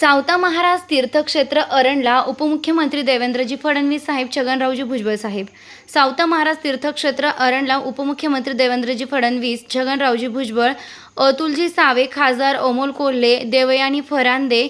सावता महाराज तीर्थक्षेत्र अरणला उपमुख्यमंत्री देवेंद्रजी फडणवीस साहेब छगनरावजी भुजबळ साहेब. सावता महाराज तीर्थक्षेत्र अरणला उपमुख्यमंत्री देवेंद्रजी फडणवीस छगनरावजी भुजबळ अतुलजी सावे खासदार अमोल कोल्हे देवयानी फरांदे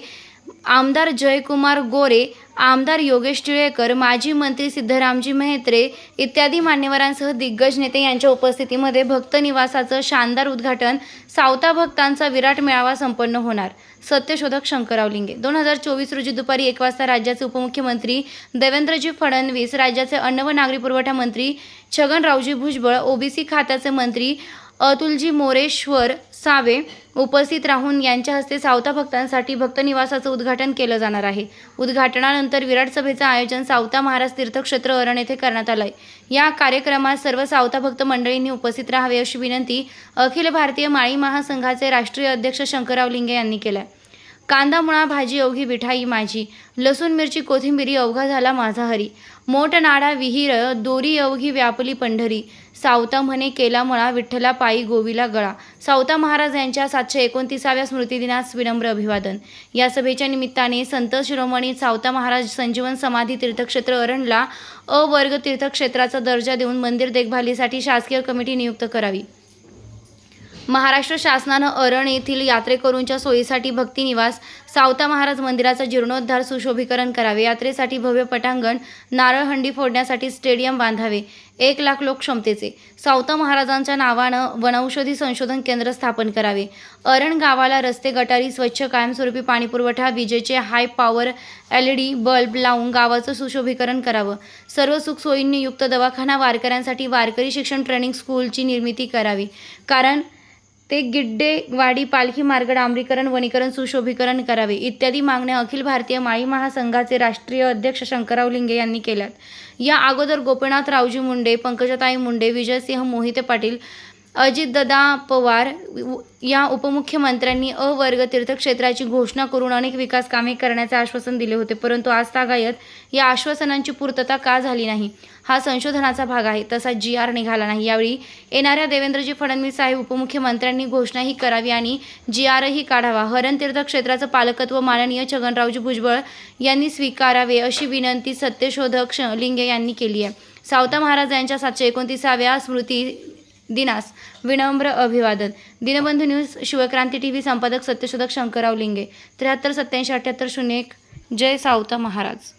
आमदार जयकुमार गोरे आमदार योगेश टिळेकर माजी मंत्री सिद्धरामजी मेहत्रे इत्यादी मान्यवरांसह दिग्गज नेते यांच्या उपस्थितीमध्ये भक्त निवासाचं शानदार उद्घाटन सावता भक्तांचा विराट मेळावा संपन्न होणार. सत्यशोधक शंकरराव लिंगे. दोन हजार चोवीस रोजी दुपारी एक वाजता राज्याचे उपमुख्यमंत्री देवेंद्रजी फडणवीस राज्याचे अन्न व नागरी पुरवठा मंत्री छगनरावजी भुजबळ ओबीसी खात्याचे मंत्री अतुलजी मोरेश्वर सावे उपस्थित राहून यांच्या हस्ते सावता भक्तांसाठी भक्त निवासाचं उद्घाटन केलं जाणार आहे. उद्घाटनानंतर विराट सभेचं आयोजन सावता महाराज तीर्थक्षेत्र अरण येथे करण्यात आलंय. या कार्यक्रमात सर्व सावता भक्त मंडळींनी उपस्थित राहावे अशी विनंती अखिल भारतीय माळी महासंघाचे राष्ट्रीय अध्यक्ष शंकरराव लिंगे यांनी केलं कांदा मुळा भाजी अवघी विठाई माझी. लसूण मिरची कोथिंबिरी अवघा झाला माझा हरी. मोठ नाडा विहीर दोरी अवघी व्यापली पंढरी. सावता म्हणे केला मळा विठ्ठला पायी गोवीला गळा. सावता महाराज यांच्या सातशे एकोणतीसाव्या स्मृतिदिनास विनम्र अभिवादन. या सभेच्या निमित्ताने संत शिरोमणी सावता महाराज संजीवन समाधी तीर्थक्षेत्र अरणला अवर्ग तीर्थक्षेत्राचा दर्जा देऊन मंदिर देखभालीसाठी शासकीय कमिटी नियुक्त करावी. महाराष्ट्र शासनानं अरण येथील यात्रेकरूंच्या सोयीसाठी भक्तिनिवास सावता महाराज मंदिराचा जीर्णोद्धार सुशोभीकरण करावे यात्रेसाठी भव्य पटांगण नारळ हंडी फोडण्यासाठी स्टेडियम बांधावे एक लाख लोक क्षमतेचे. सावता महाराजांच्या नावानं वनौषधी संशोधन केंद्र स्थापन करावे. अरण गावाला रस्ते गटारी स्वच्छ कायमस्वरूपी पाणीपुरवठा विजेचे high power L E D bulb लावून गावाचं सुशोभीकरण करावं. सर्व सुखसोयींनी युक्त दवाखाना वारकऱ्यांसाठी वारकरी शिक्षण ट्रेनिंग स्कूलची निर्मिती करावी. कारण ते गिड्डे वाडी पालखी मार्ग डांबरीकरण वनीकरण सुशोभीकरण करावे इत्यादी मागण्या अखिल भारतीय माळी महासंघाचे राष्ट्रीय अध्यक्ष शंकरराव लिंगे यांनी केल्यात. या अगोदर गोपीनाथ रावजी मुंडे पंकजाताई मुंडे विजयसिंह मोहिते पाटील अजितदादा पवार या उपमुख्यमंत्र्यांनी अ वर्ग तीर्थक्षेत्राची घोषणा करून अनेक विकास कामे करण्याचे आश्वासन दिले होते. परंतु आज तागायत या आश्वासनांची पूर्तता का झाली नाही? हा संशोधनाचा भाग आहे. तसा जी आर निघाला नाही. यावेळी येणाऱ्या देवेंद्रजी फडणवीस साहेब उपमुख्यमंत्र्यांनी घोषणाही करावी आणि जी आरही काढावा. हरण तीर्थक्षेत्राचं पालकत्व माननीय छगनरावजी भुजबळ यांनी स्वीकारावे अशी विनंती सत्यशोधक लिंगे यांनी केली आहे. सावता महाराज यांच्या सातशे एकोणतीसाव्या स्मृती दिनास. विनम्र अभिवादन. Dinbandhu news Shivkranti T V संपादक सत्यशोधक शंकरराव लिंगे. त्र्याहत्तर सत्याऐंशी अठ्ठ्याहत्तर शून्य एक. जय सावता महाराज.